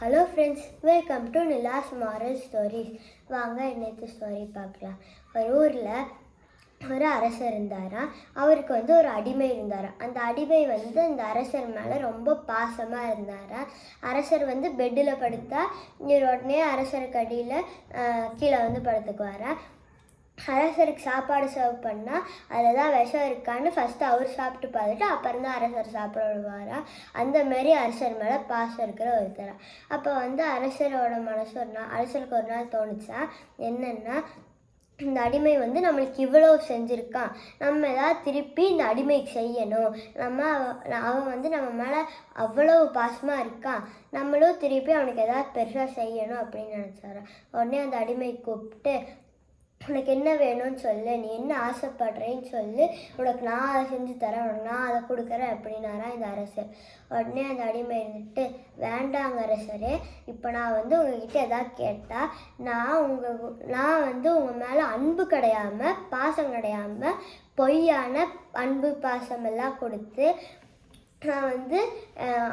Hello friends welcome to Nila's moral stories வாங்க இன்னைக்கு story பார்க்கலாம். ஒரு ஊரில் ஒரு அரசர் இருந்தாராம் அவருக்கு வந்து ஒரு அடிமை இருந்தாராம் அந்த அடிமை வந்து அந்த அரசர் மேலே ரொம்ப பாசமாக இருந்தாராம் அரசர் வந்து பெட்டில் படுத்தா இவர் உடனே அரசருக்கு அடியில் கீழே வந்து படுத்துக்குவாரா? அரசருக்கு சாப்பாடு சர்வ் பண்ணால் அதில் தான் விஷம் இருக்கான்னு ஃபஸ்ட்டு அவர் சாப்பிட்டு பார்த்துட்டு அப்புறம் தான் அரசர் சாப்பிட விடுவாரா அந்தமாரி அரசர் மேலே பாசம் இருக்கிற ஒருத்தரா. அப்போ வந்து அரசரோட மனசு ஒரு நாள் அரசருக்கு ஒரு நாள் தோணுச்சா? என்னென்னா இந்த அடிமை வந்து நம்மளுக்கு இவ்வளோ செஞ்சுருக்கான். நம்ம ஏதாவது திருப்பி இந்த அடிமைக்கு செய்யணும். நம்ம அவன் வந்து நம்ம மேலே அவ்வளோ பாசமாக இருக்கான். நம்மளும் திருப்பி அவனுக்கு ஏதாவது பெருசாக செய்யணும் அப்படின்னு நினச்சாரான் உடனே அந்த அடிமை கூப்பிட்டு உனக்கு என்ன வேணும்னு சொல்லு நீ என்ன ஆசைப்படுறேன்னு சொல்லு. உனக்கு நான் அதை செஞ்சு தரேன் உனக்கு நான் அதை கொடுக்குறேன் அப்படின்னாரா இந்த அரசர். உடனே அந்த அடிமை இருந்துட்டு வேண்டாங்க அரசரே இப்போ நான் வந்து உங்ககிட்ட எதாவது கேட்டால் நான் உங்கள் நான் வந்து உங்கள் மேலே அன்பு கிடையாமல் பாசம் கிடையாமல் பொய்யான அன்பு பாசமெல்லாம் கொடுத்து நான் வந்து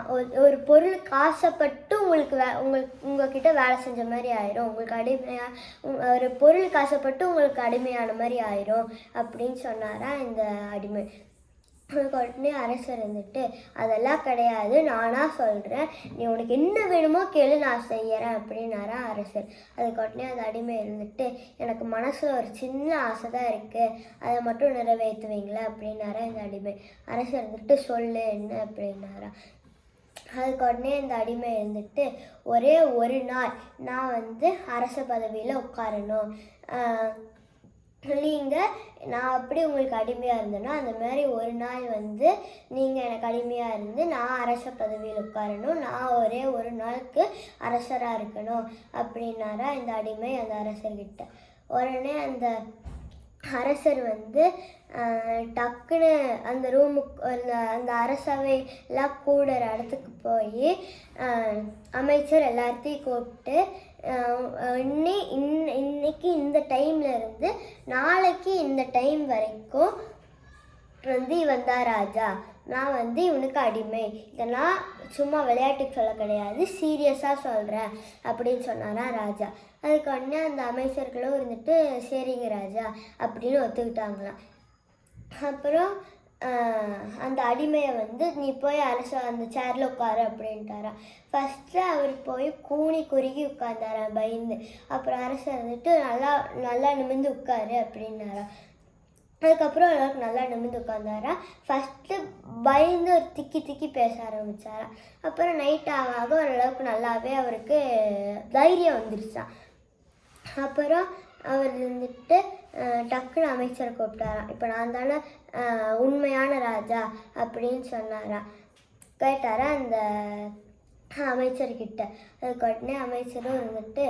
ஒரு- ஒரு பொருளுக்கு ஆசைப்பட்டு உங்களுக்கு வே உங்களுக்கு உங்ககிட்ட வேலை செஞ்ச மாதிரி ஆயிரும். உங்களுக்கு அடிமையாக ஒரு பொருளுக்கு ஆசைப்பட்டு உங்களுக்கு அடிமையான மாதிரி ஆயிரும். அப்படின்னு சொன்னாரா இந்த அடிமை. உடனே அரசர் இருந்துட்டு அதெல்லாம் கிடையாது நானாக சொல்கிறேன் நீ உனக்கு என்ன வேணுமோ கேளு நான் செய்கிறேன் அப்படின்னாரா அரசர். அதுக்கு உடனே அந்த அடிமை இருந்துட்டு எனக்கு மனசில் ஒரு சின்ன ஆசை தான் இருக்குது அதை மட்டும் நிறைவேற்றுவீங்களா? அப்படின்னாரா இந்த அடிமை. அரசர் இருந்துட்டு சொல்லு என்ன? அப்படின்னாரா. அதுக்கு உடனே இந்த அடிமை இருந்துட்டு ஒரே ஒரு நாள் நான் வந்து அரச பதவியில் உட்காரணும். நீங்கள் நான் அப்படி உங்களுக்கு அடிமையாக இருந்தேன்னா அந்த மாதிரி ஒரு நாள் வந்து நீங்கள் எனக்கு அடிமையாக இருந்து நான் அரச பதவியில் உட்காரணும். நான் ஒரே ஒரு நாளுக்கு அரசராக இருக்கணும். அப்படின்னாரா இந்த அடிமை அந்த அரசர்கிட்ட. உடனே அந்த அரசர் வந்து டக்குன்னு அந்த ரூமுக்கு அந்த அந்த அரசவைலாம் கூடுற இடத்துக்கு போய் அமைச்சர் எல்லாத்தையும் கூப்பிட்டு இன்னி இன் இன்னைக்கு இந்த டைம்ல இருந்து நாளைக்கு இந்த டைம் வரைக்கும் வந்து இவன் தான் ராஜா. நான் வந்து இவனுக்கு அடிமை. இதெல்லாம் சும்மா விளையாட்டுக்கு சொல்ல கிடையாது. சீரியஸாக சொல்கிறேன் அப்படின்னு சொன்னாரா ராஜா. அதுக்கு உடனே அந்த அமைச்சர்களும் இருந்துட்டு சரிங்க ராஜா அப்படின்னு ஒத்துக்கிட்டாங்களாம். அப்புறம் அந்த அடிமையை வந்து நீ போய் அரச அந்த சேரில் உட்காரு அப்படின்ட்டாரா ஃபஸ்ட்டு அவர் போய் கூனி குறுகி உட்கார்ந்தாரா பயந்து. அப்புறம் அரசு வந்துட்டு நல்லா நல்லா நிமிர்ந்து உட்காரு அப்படின்னாரா அதுக்கப்புறம் எல்லாருக்கும் நல்லா நிமிர்ந்து உட்காந்தாரா ஃபஸ்ட்டு பயந்து ஒரு திக்கி திக்கி பேச ஆரம்பித்தாரா அப்புறம் நைட் ஆக ஆக ஓரளவுக்கு நல்லாவே அவருக்கு தைரியம் வந்துருச்சான் அப்புறம் அவர் வந்துட்டு டக்குன்னு அமைச்சரை கூப்பிட்டாராம் இப்போ நான் தானே உண்மையான ராஜா அப்படின்னு சொன்னாரா. கேட்டாரா அந்த அமைச்சர்கிட்ட அதுக்கு உடனே அமைச்சரும் இருந்துட்டு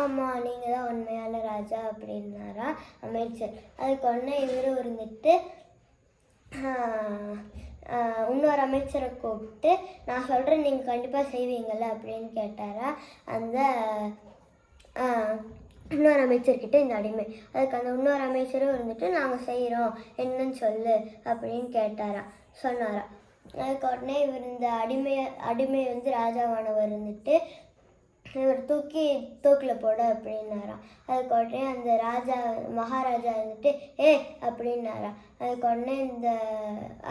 ஆமாம் நீங்கள் தான் உண்மையான ராஜா அப்படின்னாரா அமைச்சர். அதுக்கு உடனே இவரும் இருந்துட்டு இன்னொரு அமைச்சரை கூப்பிட்டு நான் சொல்கிறேன் நீங்கள் கண்டிப்பாக செய்வீங்கள்ல அப்படின்னு கேட்டாரா. அந்த இன்னொரு அமைச்சர்கிட்ட இந்த அடிமை. அதுக்கு அந்த இன்னொரு அமைச்சரும் இருந்துட்டு நாங்கள் செய்கிறோம் என்னன்னு சொல்லு அப்படின்னு கேட்டாரா சொன்னாரா. அதுக்கு உடனே இவர் இந்த அடிமை அடிமை வந்து ராஜாவானவர் இருந்துட்டு இவர் தூக்கி தூக்கில் போட அப்படின்னாராம் அதுக்கு உடனே அந்த ராஜா மகாராஜா இருந்துட்டு ஏ அப்படின்னாராம் அதுக்கு உடனே இந்த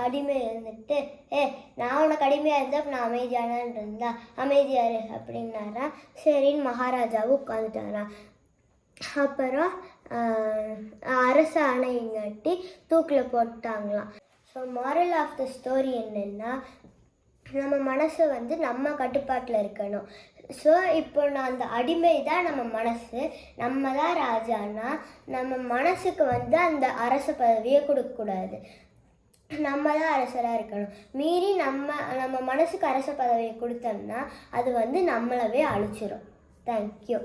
அடிமை இருந்துட்டு ஏ நான் உனக்கு அடிமையாக இருந்தால் நான் அமைதியானான் இருந்தா அமைதியாரு அப்படின்னாராம் சரின்னு மகாராஜாவும் உட்காந்துட்டாராம் அப்புறம் அரசு அரச தூக்கில் போட்டாங்களாம். So moral of the story என்னென்னா நம்ம மனசு வந்து நம்ம கட்டுப்பாட்டில் இருக்கணும். ஸோ இப்போ நான் அந்த அடிமை தான் நம்ம மனசு. நம்ம தான் ராஜானா நம்ம மனசுக்கு வந்து அந்த அரச பதவியை கொடுக்கக்கூடாது. நம்ம தான் அரசராக இருக்கணும். மீறி நம்ம நம்ம மனசுக்கு அரச பதவியை கொடுத்தோம்னா அது வந்து நம்மளவே அழிச்சிரும். தேங்க்யூ